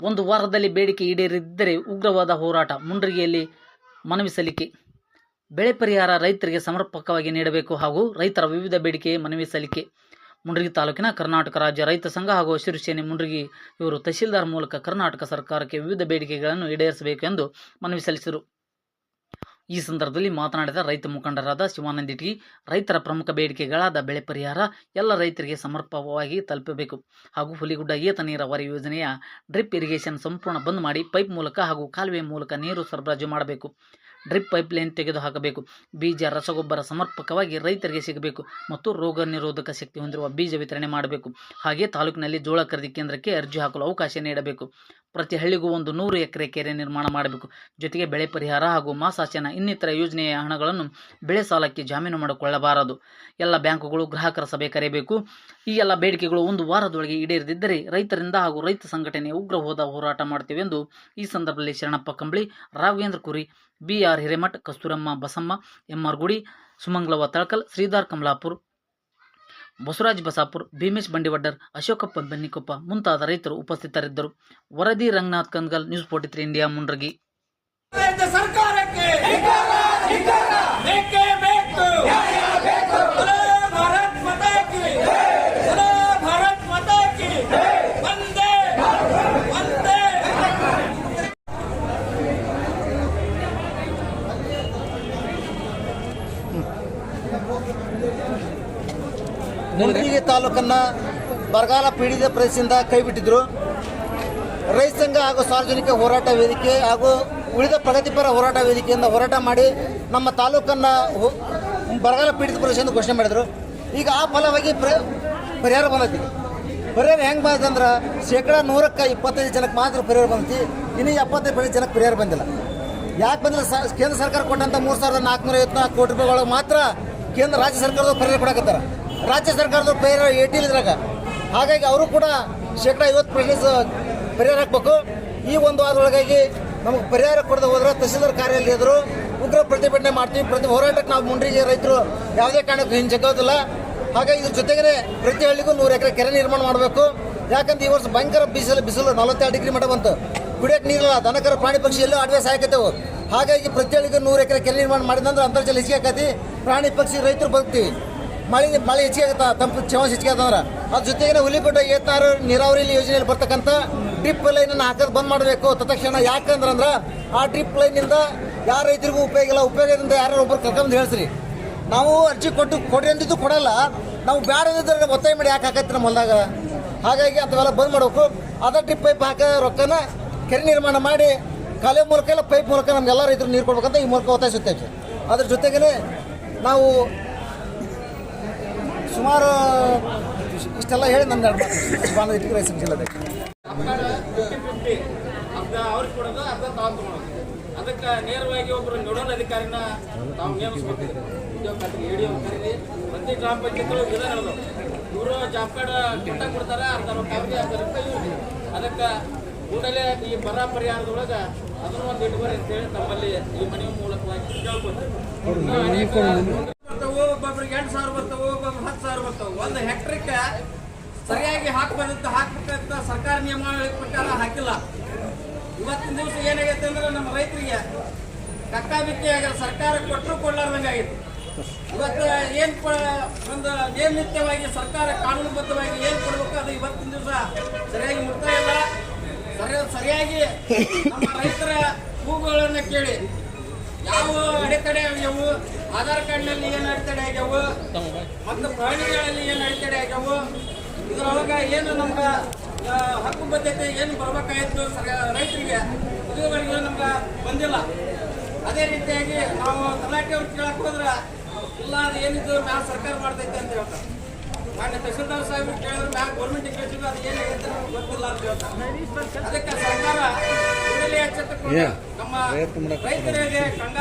ಒಂದು ವಾರದಲ್ಲಿ ಬೇಡಿಕೆ ಈಡೇರಿದ್ದರೆ ಉಗ್ರವಾದ ಹೋರಾಟ ಮುಂಡ್ರಿಗೆಯಲ್ಲಿ ಮನವಿ ಸಲ್ಲಿಕೆ ಬೆಳೆ ಪರಿಹಾರ ರೈತರಿಗೆ ಸಮರ್ಪಕವಾಗಿ ನೀಡಬೇಕು ಹಾಗೂ ರೈತರ ವಿವಿಧ ಬೇಡಿಕೆ ಮನವಿ ಸಲ್ಲಿಕೆ. ಮುಂಡ್ರಿಗಿ ತಾಲೂಕಿನ ಕರ್ನಾಟಕ ರಾಜ್ಯ ರೈತ ಸಂಘ ಹಾಗೂ ಹಸಿರು ಸೇನೆ ಮುಂಡ್ರಿಗಿ ಇವರು ತಹಶೀಲ್ದಾರ್ ಮೂಲಕ ಕರ್ನಾಟಕ ಸರ್ಕಾರಕ್ಕೆ ವಿವಿಧ ಬೇಡಿಕೆಗಳನ್ನು ಈಡೇರಿಸಬೇಕು ಎಂದು ಮನವಿ ಸಲ್ಲಿಸಿದರು. ಈ ಸಂದರ್ಭದಲ್ಲಿ ಮಾತನಾಡಿದ ರೈತ ಮುಖಂಡರಾದ ಶಿವಾನಂದ ಇಟ್ಗಿ, ರೈತರ ಪ್ರಮುಖ ಬೇಡಿಕೆಗಳಾದ ಬೆಳೆ ಪರಿಹಾರ ಎಲ್ಲ ರೈತರಿಗೆ ಸಮರ್ಪಕವಾಗಿ ತಲುಪಬೇಕು ಹಾಗೂ ಹುಲಿಗುಡ್ಡ ಏತ ನೀರಾವರಿ ಯೋಜನೆಯ ಡ್ರಿಪ್ ಇರಿಗೇಷನ್ ಸಂಪೂರ್ಣ ಬಂದ್ ಮಾಡಿ ಪೈಪ್ ಮೂಲಕ ಹಾಗೂ ಕಾಲುವೆ ಮೂಲಕ ನೀರು ಸರಬರಾಜು ಮಾಡಬೇಕು. ಡ್ರಿಪ್ ಪೈಪ್ ಲೈನ್ ತೆಗೆದುಹಾಕಬೇಕು. ಬೀಜ, ರಸಗೊಬ್ಬರ ಸಮರ್ಪಕವಾಗಿ ರೈತರಿಗೆ ಸಿಗಬೇಕು ಮತ್ತು ರೋಗ ನಿರೋಧಕ ಶಕ್ತಿ ಹೊಂದಿರುವ ಬೀಜ ವಿತರಣೆ ಮಾಡಬೇಕು. ಹಾಗೆ ತಾಲೂಕಿನಲ್ಲಿ ಜೋಳ ಖರೀದಿ ಕೇಂದ್ರಕ್ಕೆ ಅರ್ಜಿ ಹಾಕಲು ಅವಕಾಶ ನೀಡಬೇಕು. ಪ್ರತಿ ಹಳ್ಳಿಗೂ ಒಂದು ನೂರು ಎಕರೆ ಕೆರೆ ನಿರ್ಮಾಣ ಮಾಡಬೇಕು. ಜೊತೆಗೆ ಬೆಳೆ ಪರಿಹಾರ ಹಾಗೂ ಮಾಸಾಶನ ಇನ್ನಿತರ ಯೋಜನೆಯ ಹಣಗಳನ್ನು ಬೆಳೆ ಸಾಲಕ್ಕೆ ಜಾಮೀನು ಮಾಡಿಕೊಳ್ಳಬಾರದು. ಎಲ್ಲ ಬ್ಯಾಂಕುಗಳು ಗ್ರಾಹಕರ ಸಭೆ ಕರೆಯಬೇಕು. ಈ ಎಲ್ಲ ಬೇಡಿಕೆಗಳು ಒಂದು ವಾರದೊಳಗೆ ಈಡೇರದಿದ್ದರೆ ರೈತರಿಂದ ಹಾಗೂ ರೈತ ಸಂಘಟನೆ ಉಗ್ರ ಹೋದ ಹೋರಾಟ ಮಾಡ್ತೇವೆ ಎಂದು ಈ ಸಂದರ್ಭದಲ್ಲಿ Sharanappa Kambali, Raghavendra Kuri B R Hiremath, Kasturamma Basamma, MR Gudi ಸುಮಂಗ್ಲವ Talakal, ಶ್ರೀಧಾರ್ Kamalapur, Basavaraj Basapur, Bhimesh Bandivaddar, Ashokappa ಬೆನ್ನಿಕೊಪ್ಪ ಮುಂತಾದ ರೈತರು ಉಪಸ್ಥಿತರಿದ್ದರು. ವರದಿ Ranganath Kandgal, news forty three India, Mundargi. ಸರ್ಕಾರಕ್ಕೆ. ಮುಲ್ಕಿಗೆ ತಾಲೂಕನ್ನ ಬರಗಾಲ ಪೀಡಿತ ಪ್ರದೇಶದಿಂದ ಕೈಬಿಟ್ಟಿದ್ರು ರೈತ ಸಂಘ ಹಾಗೂ ಸಾರ್ವಜನಿಕ ಹೋರಾಟ ವೇದಿಕೆ ಹಾಗೂ ಉಳಿದ ಪ್ರಗತಿಪರ ಹೋರಾಟ ವೇದಿಕೆಯಿಂದ ಹೋರಾಟ ಮಾಡಿ ನಮ್ಮ ತಾಲೂಕನ್ನ ಬರಗಾಲ ಪೀಡಿತ ಪ್ರದೇಶ ಘೋಷಣೆ ಮಾಡಿದ್ರು. ಈಗ ಆ ಫಲವಾಗಿ ಪ್ರ- ಪರಿಹಾರ ಬಂದೈತಿ. ಪರಿಹಾರ ಹೆಂಗೆ ಬಂದಂದ್ರೆ ಶೇಕಡಾ ನೂರಕ್ಕೆ ಇಪ್ಪತ್ತೈದು ಜನಕ್ಕೆ ಮಾತ್ರ ಪರಿಹಾರ ಬಂದೈತಿ. ಇನ್ನು ಎಪ್ಪತ್ತೈದು ಪರ್ಸೆಂಟ್ ಜನಕ್ಕೆ ಪರಿಹಾರ ಬಂದಿಲ್ಲ. ಯಾಕೆ ಬಂದಿಲ್ಲ? ಸ, ಕೇಂದ್ರ ಸರ್ಕಾರ ಕೊಟ್ಟಂತ ಮೂರು ಸಾವಿರದ ನಾಲ್ಕುನೂರ ಐವತ್ನಾಲ್ಕು ಕೋಟಿ ರೂಪಾಯಿ ಒಳಗೆ ಮಾತ್ರ ಕೇಂದ್ರ ರಾಜ್ಯ ಸರ್ಕಾರದವ್ರು ಪರಿಹಾರ ಕೊಡಕತ್ತಾರ. ರಾಜ್ಯ ಸರ್ಕಾರದವ್ರು ಪರಿಹಾರ ಏಟಿಲ್ ಇದ್ರಾಗ. ಹಾಗಾಗಿ ಅವರು ಕೂಡ ಶೇಕಡಾ ಐವತ್ತು ಪರ್ಸೆಂಟ್ ಪರಿಹಾರ ಹಾಕ್ಬೇಕು. ಈ ಒಂದು ವಾರದೊಳಗಾಗಿ ನಮಗೆ ಪರಿಹಾರ ಕೊಡದೆ ಹೋದ್ರೆ ತಹಸೀಲ್ದಾರ್ ಕಾರ್ಯಾಲಯ ಎದುರು ಉಗ್ರ ಪ್ರತಿಭಟನೆ ಮಾಡ್ತೀವಿ. ಪ್ರತಿ ಹೋರಾಟಕ್ಕೆ ನಾವು ಮುಂಡ್ರಿಗೆ ರೈತರು ಯಾವುದೇ ಕಾರಣಕ್ಕೂ ಹಿಂಜಕ್ಕೋದಿಲ್ಲ ಹಾಗಾಗಿ ಇದ್ರ ಜೊತೆಗೇ ಪ್ರತಿ ಹಳ್ಳಿಗೂ ನೂರು ಎಕರೆ ಕೆರೆ ನಿರ್ಮಾಣ ಮಾಡಬೇಕು. ಯಾಕಂದ್ರೆ ಈ ವರ್ಷ ಭಯಂಕರ ಬಿಸಿಲು ಬಿಸಿಲು ನಲವತ್ತೆರಡು ಡಿಗ್ರಿ ಮಟ್ಟ ಬಂತು. ಕುಡಿಯಕ್ಕೆ ನೀರಿಲ್ಲ, ದನಕರ, ಪ್ರಾಣಿ ಪಕ್ಷಿ ಎಲ್ಲೂ ಅಡ್ವೆ ಸಾಯಕತ್ತೇವು. ಹಾಗಾಗಿ ಪ್ರತಿ ಹಳ್ಳಿಗೂ ನೂರು ಎಕರೆ ಕೆರೆ ನಿರ್ಮಾಣ ಮಾಡಿದಂದ್ರೆ ಅಂತರ್ಜಲ ಹೆಚ್ಚಿಗೆ ಆಕತಿ. ಪ್ರಾಣಿ ಪಕ್ಷಿ ರೈತರು ಬದುಕ್ತೀವಿ ಮಳೆ ಮಳೆ ಹೆಚ್ಚಿಗೆ ಆಗುತ್ತಾ? ತಂಪು ಚೇವಾಂಶ ಹೆಚ್ಚಿಗೆ ಆತಂದ್ರೆ. ಅದ್ರ ಜೊತೆಗೆ ಹುಲಿಗುಡ್ಡ ಏತ್ನಾರು ನೀರಾವರಿ ಯೋಜನೆಯಲ್ಲಿ ಬರ್ತಕ್ಕಂಥ ಡ್ರಿಪ್ ಲೈನನ್ನು ಹಾಕೋದು ಬಂದ್ ಮಾಡಬೇಕು ತತ್ಕ್ಷಣ ಯಾಕಂದ್ರೆ ಅಂದ್ರೆ ಆ ಡ್ರಿಪ್ ಲೈನಿಂದ ಯಾರ ರೈತರಿಗೂ ಉಪಯೋಗ ಇಲ್ಲ ಉಪಯೋಗದಿಂದ ಯಾರು ಒಬ್ಬರು ಕರ್ಕೊಂಡು ಹೇಳ್ತೀರಿ ನಾವು ಅರ್ಜಿ ಕೊಟ್ಟು ಕೊಡಿ ಅಂದಿದ್ದು ಕೊಡಲ್ಲ ನಾವು ಬ್ಯಾಡ ಅಂದಿದ್ರೆ ಒತ್ತಾಯ ಮಾಡಿ ಯಾಕೆ ಹಾಕತ್ತಿ ನಮ್ಮ ಹೊಲದಾಗ ಹಾಗಾಗಿ ಅಂಥವೆಲ್ಲ ಬಂದ್ ಮಾಡಬೇಕು ಅದೇ ಡ್ರಿಪ್ ಪೈಪ್ ಹಾಕ ರೊಕ್ಕನ ಕೆರೆ ನಿರ್ಮಾಣ ಮಾಡಿ ಕಾಲೇ ಮೂಲಕ ಇಲ್ಲ ಪೈಪ್ ಮೂಲಕ ನಮ್ಗೆಲ್ಲ ರೈತರು ನೀರು ಕೊಡ್ಬೇಕಂತ ಈ ಮೂಲಕ ಒತ್ತಾಯಿಸುತ್ತೇವೆ ಅದ್ರ ಜೊತೆಗೇ ನಾವು ಸುಮಾರು ಇಷ್ಟೆಲ್ಲ ಹೇಳಿ ನನ್ನ ಇಟ್ಟಿಗೆ ರೈತ ಜಿಲ್ಲೆ ಅರ್ಧ ಅವ್ರಿಗೆ ಕೊಡೋದು ಅರ್ಧ ತಾವು ತಗೊಳೋದು. ಅದಕ್ಕೆ ನೇರವಾಗಿ ಒಬ್ಬರು ನೋಡೋಣ ಅಧಿಕಾರಿನ ತಾವು ನೇಮಿಸ್ಬೇಕು ಎ ಡಿ ಕರೀರಿ. ಪ್ರತಿ ಗ್ರಾಮ ಪಂಚಾಯತ್ಗಳು ಗಿಡ ನಡೆದು. ಇವರು ಜಾಬ್ ಕಾರ್ಡ್ ಕಿಟ್ಟ ಕೊಡ್ತಾರೆ ಅರ್ಧ ರೊಕ್ಕ ಅವ್ರಿಗೆ ಅರ್ಧ ಇವ್ರಿಗೆ ಅದಕ್ಕೆ ಕೂಡಲೇ ಈ ಬರ ಪರಿಹಾರದೊಳಗೆ ಅದನ್ನು ಒಂದು ಇಟ್ಕೊರಿ ಅಂತೇಳಿ ತಮ್ಮಲ್ಲಿ ಈ ಮನೆ ಮೂಲಕವಾಗಿ ಬರ್ತಾವು ಒಬ್ಬೊಬ್ರಿಗೆ ಎಂಟು ಸಾವಿರ ಬರ್ತಾವೆ ಒಬ್ಬೊಬ್ಬರು ಹತ್ತು ಸಾವಿರ ಬರ್ತಾವೆ. ಒಂದು ಹೆಕ್ಟ್ರಿಕ್ಕೆ ಸರಿಯಾಗಿ ಹಾಕ್ಬಾರ್ದಂತ ಹಾಕ್ಬೇಕಂತ ಸರ್ಕಾರ ನಿಯಮಾವಳಿ ಪ್ರಕಾರ ಹಾಕಿಲ್ಲ. ಇವತ್ತಿನ ದಿವಸ ಏನಾಗೈತೆ ಅಂದ್ರೆ ನಮ್ಮ ರೈತರಿಗೆ ಕಕ್ಕಾಬಿಕ್ಕಿ ಆಗಲ್ಲ ಸರ್ಕಾರ ಕೊಟ್ಟರು ಕೊಡ್ಲಾರ್ದಂಗಾಗಿತ್ತು ಇವತ್ತು ಏನು ಒಂದು ನಿಯಮಿತವಾಗಿ ಸರ್ಕಾರ ಕಾನೂನುಬದ್ಧವಾಗಿ ಏನು ಕೊಡಬೇಕು ಅದು ಇವತ್ತಿನ ದಿವಸ ಸರಿಯಾಗಿ ಮುಟ್ತಾ ಇಲ್ಲ. ಸರಿ, ಸರಿಯಾಗಿ ನಮ್ಮ ರೈತರ ಕೂಗುಗಳನ್ನ ಕೇಳಿ, ಯಾವ ಅಡೆತಡೆ ಆಗ್ಯಾವು, ಆಧಾರ್ ಕಾರ್ಡ್ನಲ್ಲಿ ಏನು ಅಡೆತಡೆ ಆಗ್ಯಾವು, ಮತ್ತು ಪ್ರಾಣಿಗಳಲ್ಲಿ ಏನು ಅಡೆತಡೆ ಆಗ್ಯಾವು, ಇದ್ರೊಳಗೆ ಏನು ನಮ್ಗೆ ಹಕ್ಕು ಬದ್ಧತೆ ಏನು ಬರಬೇಕಾಯ್ತು ರೈತರಿಗೆ ಇದುವರೆಗೂ ನಮ್ಗೆ ಬಂದಿಲ್ಲ. ಅದೇ ರೀತಿಯಾಗಿ ನಾವು ತಲಾಟೆ ಅವ್ರು ಕೇಳಕ್ ಹೋದ್ರೆ ಇಲ್ಲ ಅದು ಏನಿದ್ರು ಮ್ಯಾಲ ಸರ್ಕಾರ ಮಾಡ್ತೈತೆ ಅಂತ ಹೇಳ್ತಾರೆ. ಮಾನ್ಯ ತಹಸೀಲ್ದಾರ್ ಸಾಹೇಬ್ರು ಕೇಳಿದ್ರೆ ಮ್ಯಾಲ ಗೌರ್ಮೆಂಟ್ ಕೇಳಿದ್ರು ಅದು ಏನಾಗೈತೆ ನಮ್ಗೆ ಗೊತ್ತಿಲ್ಲ ಅಂತ ಹೇಳ್ತಾರೆ. ಅದಕ್ಕೆ ಸರ್ಕಾರ ಕೂಡಲೇ ಎಚ್ಚೆತ್ತುಕೊಂಡು ನಮ್ಮ ರೈತರಿಗೆ ಕಂಡ